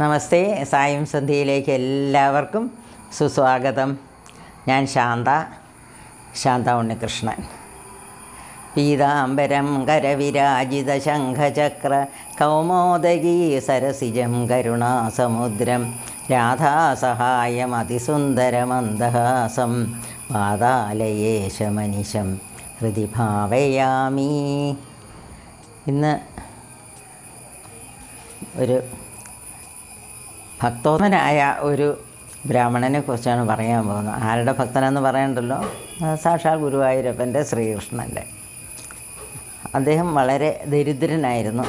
നമസ്തേ. സായം സന്ധ്യയിലേക്ക് എല്ലാവർക്കും സുസ്വാഗതം. ഞാൻ ശാന്ത ശാന്ത ഉണ്ണികൃഷ്ണൻ. പീതാംബരം കരവിരാജിത ശംഖചക്ര കൗമോദകി സരസിജം കരുണാസമുദ്രം രാധാസഹായം അതിസുന്ദരമന്ദഹാസം പാതാലയേശമനിശം ഭാവയാമി ഇന്ന് ഒരു ഭക്തോന്നനായ ഒരു ബ്രാഹ്മണനെ കുറിച്ചാണ് പറയാൻ പോകുന്നത്. ആരുടെ ഭക്തനെന്ന് പറയണ്ടല്ലോ? സാക്ഷാൽ ഗുരുവായൂരപ്പന്റെ ശ്രീകൃഷ്ണന്റെ. അദ്ദേഹം വളരെ ദരിദ്രനായിരുന്നു.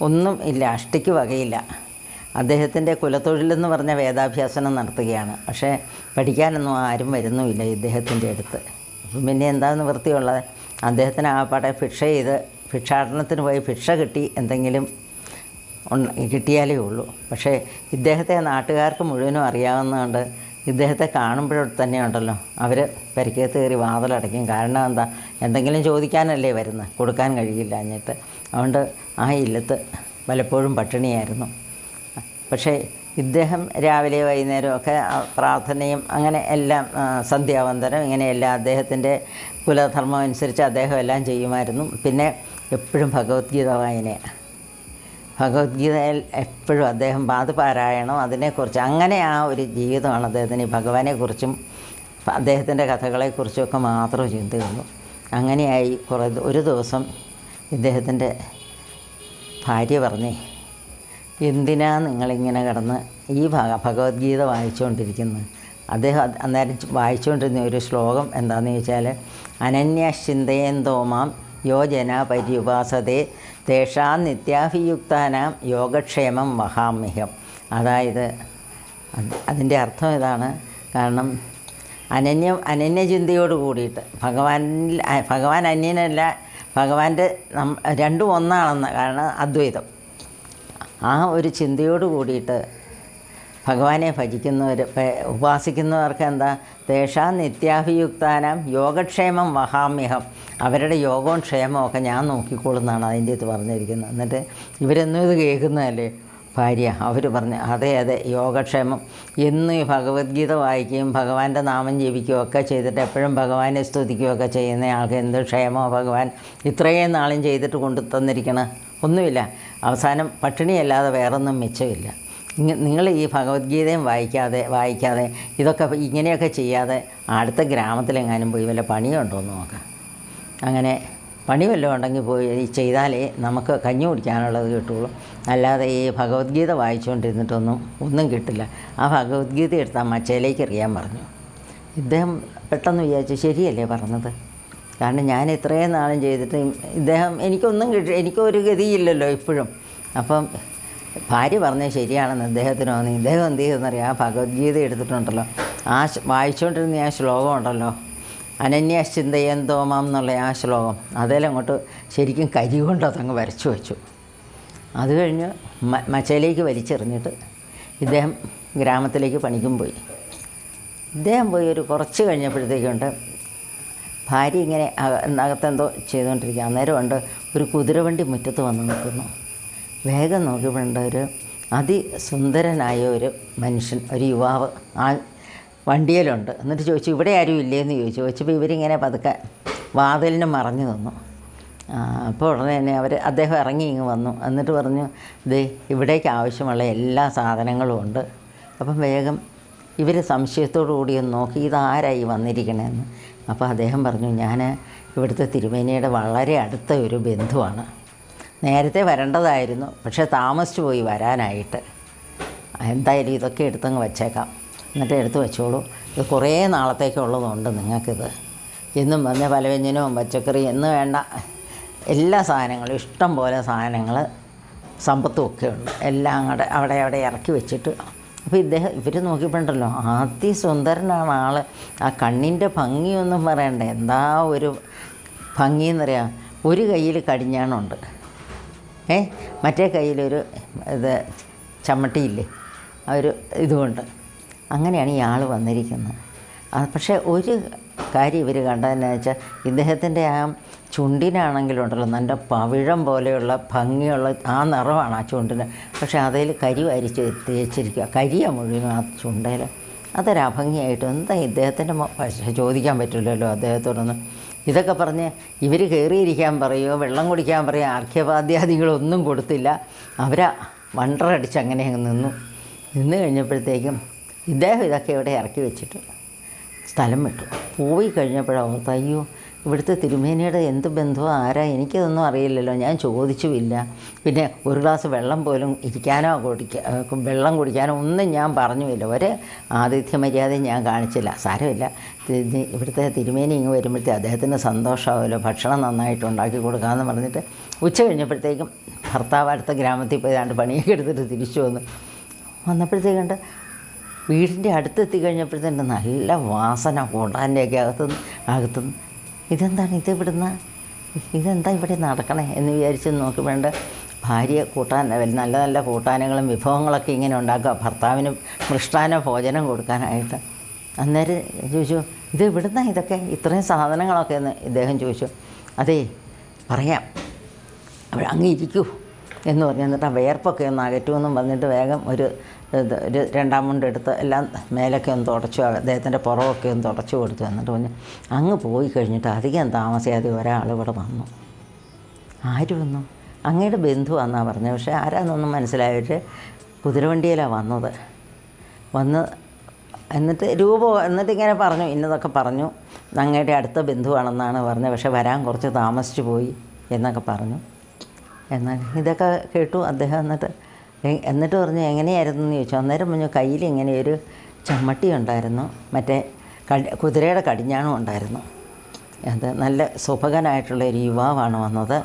ഒന്നും ഇല്ല അഷ്ടിക്ക് വകയില്ല. അദ്ദേഹത്തിന്റെ കുലത്തൊഴിലെന്ന് പറഞ്ഞ വേദാഭ്യാസനം നടത്തുകയാണ്. പക്ഷേ പഠിക്കാനൊന്നും ആരും വരുന്നുമില്ല ഇദ്ദേഹത്തിന്റെ അടുത്ത്. അപ്പം പിന്നെ എന്താ നിവൃത്തിയുള്ളത് അദ്ദേഹത്തിന് ആ പാടെ ഭിക്ഷ ചെയ്ത് ഭിക്ഷാടനത്തിന് പോയി ഭിക്ഷ കിട്ടി എന്തെങ്കിലും കിട്ടിയാലേ ഉള്ളൂ. പക്ഷേ ഇദ്ദേഹത്തെ നാട്ടുകാർക്ക് മുഴുവനും അറിയാവുന്നതുകൊണ്ട് ഇദ്ദേഹത്തെ കാണുമ്പോഴും തന്നെ ഉണ്ടല്ലോ അവർ പരിക്കകത്ത് കയറി വാതിലടയ്ക്കും. കാരണം എന്താ? എന്തെങ്കിലും ചോദിക്കാനല്ലേ വരുന്നത് കൊടുക്കാൻ കഴിയില്ല എന്നിട്ട്. അതുകൊണ്ട് ആ ഇല്ലത്ത് പലപ്പോഴും പട്ടിണിയായിരുന്നു. പക്ഷേ ഇദ്ദേഹം രാവിലെ വൈകുന്നേരമൊക്കെ പ്രാർത്ഥനയും അങ്ങനെ എല്ലാം സന്ധ്യാവന്തരം ഇങ്ങനെയെല്ലാം അദ്ദേഹത്തിന്റെ കുലധർമ്മം അനുസരിച്ച് അദ്ദേഹം എല്ലാം ചെയ്യുമായിരുന്നു. പിന്നെ എപ്പോഴും ഭഗവത്ഗീത വായനയാണ്. ഭഗവത്ഗീതയിൽ എപ്പോഴും അദ്ദേഹം പാതുപാരായണം അതിനെക്കുറിച്ച് അങ്ങനെ ആ ഒരു ജീവിതമാണ് അദ്ദേഹത്തിന് ഭഗവാനെക്കുറിച്ചും അദ്ദേഹത്തിന്റെ കഥകളെക്കുറിച്ചുമൊക്കെ മാത്രമേ ചിന്തയുള്ളൂ അങ്ങനെയായി കുറേ ഒരു ദിവസം ഇദ്ദേഹത്തിന്റെ ഭാര്യ പറഞ്ഞേ എന്തിനാ നിങ്ങളിങ്ങനെ കിടന്ന് ഈ ഭാഗ ഭഗവത്ഗീത വായിച്ചുകൊണ്ടിരിക്കുന്നത് അദ്ദേഹം അന്നേരം വായിച്ചുകൊണ്ടിരുന്ന ഒരു ശ്ലോകം എന്താണെന്ന് ചോദിച്ചാൽ അനന്യശ്ചിന്തയന്തോമാം യോജന പര്യുപാസതേ തേഷാം നിത്യാഭിയുക്താനാം യോഗക്ഷേമം വഹാമ്യഹം. അതായത് അത് അതിന്റെ അർത്ഥം ഇതാണ്. കാരണം അനന്യം അനന്യചിന്തയോട് കൂടിയിട്ട് ഭഗവാനിൽ ഭഗവാൻ അന്യനല്ല ഭഗവാന്റെ നം രണ്ടും ഒന്നാണെന്ന് കാരണം അദ്വൈതം. ആ ഒരു ചിന്തയോട് കൂടിയിട്ട് ഭഗവാനെ ഭജിക്കുന്നവർ ഉപാസിക്കുന്നവർക്ക് എന്താ? തേഷാ നിത്യാഭിയുക്താനം യോഗക്ഷേമം വഹാമ്യഹം. അവരുടെ യോഗവും ക്ഷേമവും ഒക്കെ ഞാൻ നോക്കിക്കോളുന്നതാണ് അതിന്റെ ഇത് പറഞ്ഞിരിക്കുന്നത്. എന്നിട്ട് ഇവരെന്നും ഇത് കേൾക്കുന്നതല്ലേ? ഭാര്യ അവർ പറഞ്ഞു അതെ അതെ യോഗക്ഷേമം. എന്നും ഈ ഭഗവത്ഗീത വായിക്കുകയും ഭഗവാന്റെ നാമം ജപിക്കുകയും ഒക്കെ ചെയ്തിട്ട് എപ്പോഴും ഭഗവാനെ സ്തുതിക്കുകയൊക്കെ ചെയ്യുന്ന ആൾക്ക് എന്ത് ക്ഷേമോ ഭഗവാൻ? ഇത്രയും നാളും ചെയ്തിട്ട് കൊണ്ടു തന്നിരിക്കണം ഒന്നുമില്ല. അവസാനം പട്ടിണിയല്ലാതെ വേറൊന്നും മിച്ചമില്ല. നിങ്ങൾ ഈ ഭഗവത്ഗീതയും വായിക്കാതെ വായിക്കാതെ ഇതൊക്കെ ഇങ്ങനെയൊക്കെ ചെയ്യാതെ അടുത്ത ഗ്രാമത്തിലെങ്ങാനും പോയി വല്ല പണിയുണ്ടോ എന്ന് നോക്കാം. അങ്ങനെ പണി വല്ലതും ഉണ്ടെങ്കിൽ പോയി ചെയ്താലേ നമുക്ക് കഞ്ഞി കുടിക്കാനുള്ളത് കിട്ടുള്ളൂ അല്ലാതെ ഈ ഭഗവത്ഗീത വായിച്ചുകൊണ്ടിരുന്നിട്ടൊന്നും ഒന്നും കിട്ടില്ല. ആ ഭഗവത്ഗീത എടുത്താൽ മച്ചയിലേക്ക് എറിയാൻ പറഞ്ഞു. ഇദ്ദേഹം പെട്ടെന്ന് വിചാരിച്ചു ശരിയല്ലേ പറഞ്ഞത്. കാരണം ഞാൻ ഇത്രയും നാളും ചെയ്തിട്ട് ഇദ്ദേഹം എനിക്കൊന്നും കിട്ടി എനിക്കൊരു ഗതിയില്ലല്ലോ ഇപ്പോഴും. അപ്പം ഭാര്യ പറഞ്ഞത് ശരിയാണെന്ന് ഇദ്ദേഹത്തിന് തോന്നി. ഇദ്ദേഹം എന്ത് ചെയ്തെന്നറിയാം ആ ഭഗവത്ഗീത എടുത്തിട്ടുണ്ടല്ലോ. ആ വായിച്ചുകൊണ്ടിരുന്ന ആ ശ്ലോകം ഉണ്ടല്ലോ. അനന്യശ്ചിന്തയന്തോമം എന്നുള്ള ആ ശ്ലോകം. അതേലും അങ്ങോട്ട് ശരിക്കും കരി കൊണ്ട് അതങ്ങ് വരച്ചു വെച്ചു. അത് കഴിഞ്ഞ് മച്ചയിലേക്ക് വലിച്ചെറിഞ്ഞിട്ട് ഇദ്ദേഹം ഗ്രാമത്തിലേക്ക് പണിക്കും പോയി. ഇദ്ദേഹം പോയി ഒരു കുറച്ച് കഴിഞ്ഞപ്പോഴത്തേക്കുണ്ട് ഭാര്യ ഇങ്ങനെ അക- അകത്തെന്തോ ചെയ്തുകൊണ്ടിരിക്കുക. അന്നേരം ഉണ്ട് ഒരു കുതിരവണ്ടി മുറ്റത്ത് വന്ന് നിൽക്കുന്നു. വേഗം നോക്കിയപ്പോഴുണ്ട് ഒരു അതിസുന്ദരനായ ഒരു മനുഷ്യൻ ഒരു യുവാവ് ആ വണ്ടിയിലുണ്ട്. എന്നിട്ട് ചോദിച്ചു ഇവിടെ ആരും ഇല്ലേന്ന് ചോദിച്ചു. ചോദിച്ചപ്പോൾ ഇവരിങ്ങനെ പതുക്കെ വാതിലിന് മറഞ്ഞു തന്നു അപ്പോൾ ഉടനെ തന്നെ അവർ അദ്ദേഹം ഇറങ്ങി ഇങ്ങ് വന്നു. എന്നിട്ട് പറഞ്ഞു ദേ ഇവിടേക്ക് ആവശ്യമുള്ള എല്ലാ സാധനങ്ങളും ഉണ്ട്. അപ്പം വേഗം ഇവർ സംശയത്തോടു കൂടി ഒന്ന് നോക്കി ഇതാരായി വന്നിരിക്കണമെന്ന് അപ്പോൾ അദ്ദേഹം പറഞ്ഞു ഞാൻ ഇവിടുത്തെ തിരുമേനിയുടെ വളരെ അടുത്ത ഒരു ബന്ധുവാണ്. നേരത്തെ വരേണ്ടതായിരുന്നു. പക്ഷേ താമസിച്ചു പോയി വരാനായിട്ട്. എന്തായാലും ഇതൊക്കെ എടുത്തങ്ങ് വച്ചേക്കാം. എന്നിട്ട് എടുത്ത് വെച്ചോളൂ. ഇത് കുറേ നാളത്തേക്കുള്ളതുണ്ട് നിങ്ങൾക്കിത്. എന്നും വന്ന പലവ്യഞ്ജനവും പച്ചക്കറി എന്ന് വേണ്ട. എല്ലാ സാധനങ്ങളും ഇഷ്ടം പോലെ സാധനങ്ങൾ സമ്പത്തും ഒക്കെ ഉണ്ട്. എല്ലാം അങ്ങടെ അവിടെ അവിടെ ഇറക്കി വെച്ചിട്ട്. അപ്പോൾ ഇദ്ദേഹം ഇവർ നോക്കിപ്പോണ്ടല്ലോ അതിസുന്ദരനാണ് ആൾ ആ കണ്ണിന്റെ ഭംഗിയൊന്നും പറയണ്ട. എന്താ ഒരു ഭംഗി എന്നറിയാം ഒരു കയ്യിൽ കടിഞ്ഞാണുണ്ട്. ഏ മറ്റേ കയ്യിലൊരു ഇത് ചമ്മട്ടിയില്ലേ ഒരു ഇതുകൊണ്ട്. അങ്ങനെയാണ് ഈ ആൾ വന്നിരിക്കുന്നത്. പക്ഷേ ഒരു കാര്യം ഇവർ കണ്ടതെന്ന് വെച്ചാൽ ഇദ്ദേഹത്തിന്റെ ആ ചുണ്ടിനാണെങ്കിലുണ്ടല്ലോ നല്ല പവിഴം പോലെയുള്ള ഭംഗിയുള്ള ആ നിറമാണ് ആ ചുണ്ടിന്. പക്ഷേ അതിൽ കരി വരിച്ച് തേച്ചിരിക്കുക കരിയ മുഴുവൻ ആ ചുണ്ടയിൽ അതൊരു അഭംഗിയായിട്ട് എന്താ ഇദ്ദേഹത്തിന്റെ ചോദിക്കാൻ പറ്റില്ലല്ലോ അദ്ദേഹത്തോടൊന്ന്. ഇതൊക്കെ പറഞ്ഞ് ഇവർ കയറിയിരിക്കാൻ പറയുമോ വെള്ളം കുടിക്കാൻ പറയുമോ ആർഖ്യപാദ്യാദികളൊന്നും കൊടുത്തില്ല. അവരാ വണ്ടറടിച്ച് അങ്ങനെ അങ്ങ് നിന്നു. നിന്ന് കഴിഞ്ഞപ്പോഴത്തേക്കും ഇദ്ദേഹം ഇതൊക്കെ ഇവിടെ ഇറക്കി വെച്ചിട്ട് സ്ഥലം വിട്ടു. പോയി കഴിഞ്ഞപ്പോഴാണ് ഓർത്ത് അയ്യോ ഇവിടുത്തെ തിരുമേനിയുടെ എന്ത് ബന്ധമോ ആരാ? എനിക്കതൊന്നും അറിയില്ലല്ലോ. ഞാൻ ചോദിച്ചുമില്ല. പിന്നെ ഒരു ഗ്ലാസ് വെള്ളം പോലും ഇരിക്കാനോ കുടിക്ക വെള്ളം കുടിക്കാനോ ഒന്നും ഞാൻ പറഞ്ഞുമില്ല. ഒരു ആതിഥ്യ മര്യാദയും ഞാൻ കാണിച്ചില്ല. സാരമില്ല. ഇവിടുത്തെ തിരുമേനി ഇങ്ങ് വരുമ്പോഴത്തേ അദ്ദേഹത്തിന് സന്തോഷമാവുമല്ലോ. ഭക്ഷണം നന്നായിട്ട് ഉണ്ടാക്കി കൊടുക്കാമെന്ന് പറഞ്ഞിട്ട് ഉച്ച കഴിഞ്ഞപ്പോഴത്തേക്കും ഭർത്താവ് അടുത്ത ഗ്രാമത്തിൽ പോയി രണ്ട് പണിയൊക്കെ എടുത്തിട്ട് തിരിച്ചു വന്നു. വന്നപ്പോഴത്തേക്കുണ്ട് വീടിന്റെ അടുത്തെത്തി കഴിഞ്ഞപ്പോഴത്തേക്കും നല്ല വാസന കൂടാന്റെയൊക്കെ അകത്തുനിന്ന് അകത്തുനിന്ന് ഇതെന്താണ്? ഇത് ഇവിടുന്ന് ഇതെന്താ ഇവിടെ നടക്കണേ എന്ന് വിചാരിച്ച് നോക്കി. വേണ്ട ഭാര്യ കൂട്ടാൻ നല്ല നല്ല കൂട്ടാനങ്ങളും വിഭവങ്ങളൊക്കെ ഇങ്ങനെ ഉണ്ടാക്കുക. ഭർത്താവിന് മൃഷ്ടാന ഭോജനം കൊടുക്കാനായിട്ട്. അന്നേരം ചോദിച്ചു ഇത് ഇവിടുന്ന ഇതൊക്കെ? ഇത്രയും സാധനങ്ങളൊക്കെ? എന്ന് ഇദ്ദേഹം ചോദിച്ചു അതേ പറയാം. അവിടെ അങ്ങ് ഇരിക്കൂ. എന്ന് പറഞ്ഞു എന്നിട്ട് ആ വിയർപ്പൊക്കെ ഒന്ന് അകറ്റുമെന്നും പറഞ്ഞിട്ട് വേഗം ഒരു ഇത് രണ്ടാം മുണ്ട് എടുത്ത് എല്ലാം മേലൊക്കെ ഒന്ന് തുടച്ചു അദ്ദേഹത്തിന്റെ പുറമൊക്കെ ഒന്ന് തുടച്ചു കൊടുത്തു. എന്നിട്ട് പറഞ്ഞു അങ്ങ് പോയി കഴിഞ്ഞിട്ട് അധികം താമസിയാതെ ഒരാൾ ഇവിടെ വന്നു. ആര് വന്നു? അങ്ങയുടെ ബന്ധുവാന്നാണ് പറഞ്ഞത്. പക്ഷേ ആരാന്നൊന്നും മനസ്സിലായിട്ട് കുതിരവണ്ടിയിലാണ് വന്നത്. വന്ന് എന്നിട്ട് രൂപ എന്നിട്ട് ഇങ്ങനെ പറഞ്ഞു ഇന്നതൊക്കെ പറഞ്ഞു. അങ്ങയുടെ അടുത്ത ബന്ധുവാണെന്നാണ് പറഞ്ഞത്. പക്ഷേ വരാൻ കുറച്ച് താമസിച്ചു പോയി എന്നൊക്കെ പറഞ്ഞു. എന്നാൽ ഇതൊക്കെ കേട്ടു അദ്ദേഹം എന്നിട്ട് എന്നിട്ട് പറഞ്ഞു എങ്ങനെയായിരുന്നു? എന്ന് ചോദിച്ചു. അന്നേരം പറഞ്ഞു കയ്യിൽ ഇങ്ങനെ ഒരു ചമ്മട്ടി ഉണ്ടായിരുന്നു. മറ്റേ കടി കുതിരയുടെ കടിഞ്ഞാണും ഉണ്ടായിരുന്നു. അത് നല്ല സുഭകനായിട്ടുള്ള ഒരു യുവാവാണ് വന്നത്.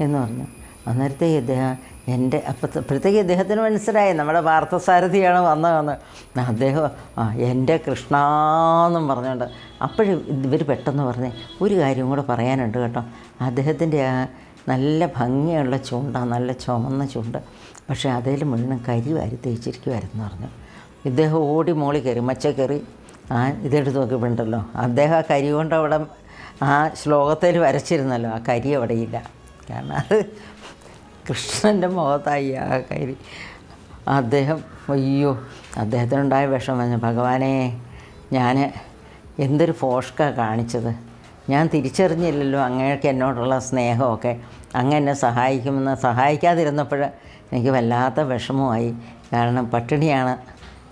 എന്ന് പറഞ്ഞു. അന്നേരത്തെ ഇദ്ദേഹം എന്റെ അപ്പോഴത്തെ അപ്പോഴത്തേക്ക് ഇദ്ദേഹത്തിന് മനസ്സിലായി. നമ്മുടെ പാർത്ഥസാരഥിയാണ് വന്നതെന്ന്. അദ്ദേഹം ആ എന്റെ കൃഷ്ണാന്നും പറഞ്ഞുകൊണ്ട്. അപ്പോഴും ഇവർ പെട്ടെന്ന് പറഞ്ഞ് ഒരു കാര്യം കൂടെ പറയാനുണ്ട് കേട്ടോ. അദ്ദേഹത്തിന്റെ ആ നല്ല ഭംഗിയുള്ള ചൂണ്ട നല്ല ചുമന്ന ചൂണ്ട. പക്ഷേ അതിൽ മുഴുവൻ കരി വാരി തേച്ചിരിക്കുമായിരുന്നു പറഞ്ഞു. ഇദ്ദേഹം ഓടി മോളി കയറി മച്ച കയറി. ആ ഇതെടുത്ത് നോക്കിയിട്ടുണ്ടല്ലോ അദ്ദേഹം ആ കരി കൊണ്ട് അവിടെ ആ ശ്ലോകത്തിൽ വരച്ചിരുന്നല്ലോ. ആ കരി അവിടെയില്ല കാരണം അത് കൃഷ്ണന്റെ മുഖത്തായി ആ കരി. അദ്ദേഹം അയ്യോ അദ്ദേഹത്തിനുണ്ടായ വിഷമം. ഭഗവാനെ ഞാൻ എന്തൊരു ഫോഷ്ക കാണിച്ചത്. ഞാൻ തിരിച്ചറിഞ്ഞില്ലല്ലോ അങ്ങേക്ക് എന്നോടുള്ള സ്നേഹമൊക്കെ. അങ്ങ് എന്നെ സഹായിക്കുമെന്ന് സഹായിക്കാതിരുന്നപ്പോൾ എനിക്ക് വല്ലാത്ത വിഷമമായി. കാരണം പട്ടിണിയാണ്.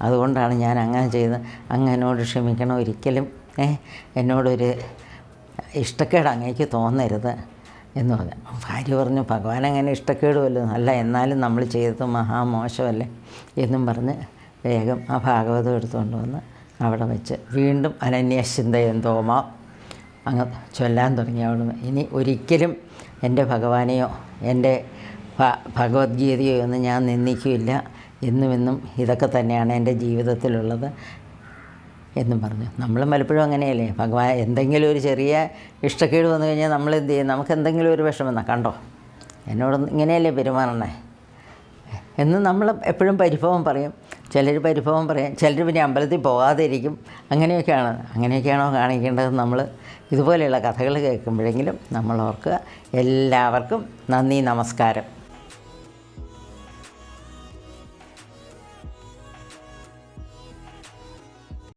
അതുകൊണ്ടാണ് ഞാൻ അങ്ങനെ ചെയ്തത്. അങ്ങ് എന്നോട് ക്ഷമിക്കണം ഒരിക്കലും. എന്നോടൊരു ഇഷ്ടക്കേട് അങ്ങേക്ക് തോന്നരുത് എന്ന് പറഞ്ഞു. ഭാര്യ പറഞ്ഞു ഭഗവാൻ അങ്ങനെ ഇഷ്ടക്കേടുമല്ലോ. അല്ല എന്നാലും നമ്മൾ ചെയ്തത് മഹാമോശമല്ലേ? എന്നും പറഞ്ഞ് വേഗം ആ ഭാഗവതം എടുത്തുകൊണ്ട് വന്ന് അവിടെ വെച്ച് വീണ്ടും അനന്യശ്ചിന്തയും തോമാ അങ്ങ് ചൊല്ലാൻ തുടങ്ങി ഇനി ഒരിക്കലും എന്റെ ഭഗവാനെയോ എന്റെ ഭഗവത്ഗീതയോ ഒന്നും ഞാൻ നിന്ദിക്കില്ല. എന്നും എന്നും ഇതൊക്കെ തന്നെയാണ് എന്റെ ജീവിതത്തിലുള്ളത് എന്നും പറഞ്ഞു. നമ്മൾ പലപ്പോഴും അങ്ങനെയല്ലേ? ഭഗവാൻ എന്തെങ്കിലും ഒരു ചെറിയ ഇഷ്ടക്കേട് വന്നു കഴിഞ്ഞാൽ നമ്മൾ എന്ത് ചെയ്യും? നമുക്ക് എന്തെങ്കിലും ഒരു വിഷമം കണ്ടോ? എന്നോട് ഇങ്ങനെയല്ലേ പെരുമാറണേ? എന്ന് നമ്മൾ എപ്പോഴും പരിഭവം പറയും. ചിലർ പരിഭവം പറയാം ചിലർ പിന്നെ അമ്പലത്തിൽ പോകാതെ ഇരിക്കും അങ്ങനെയൊക്കെയാണ്. അങ്ങനെയൊക്കെയാണോ കാണിക്കേണ്ടത് നമ്മൾ ഇതുപോലെയുള്ള കഥകൾ കേൾക്കുമ്പോഴെങ്കിലും നമ്മൾ ഓർക്കുക എല്ലാവർക്കും നന്ദി നമസ്കാരം.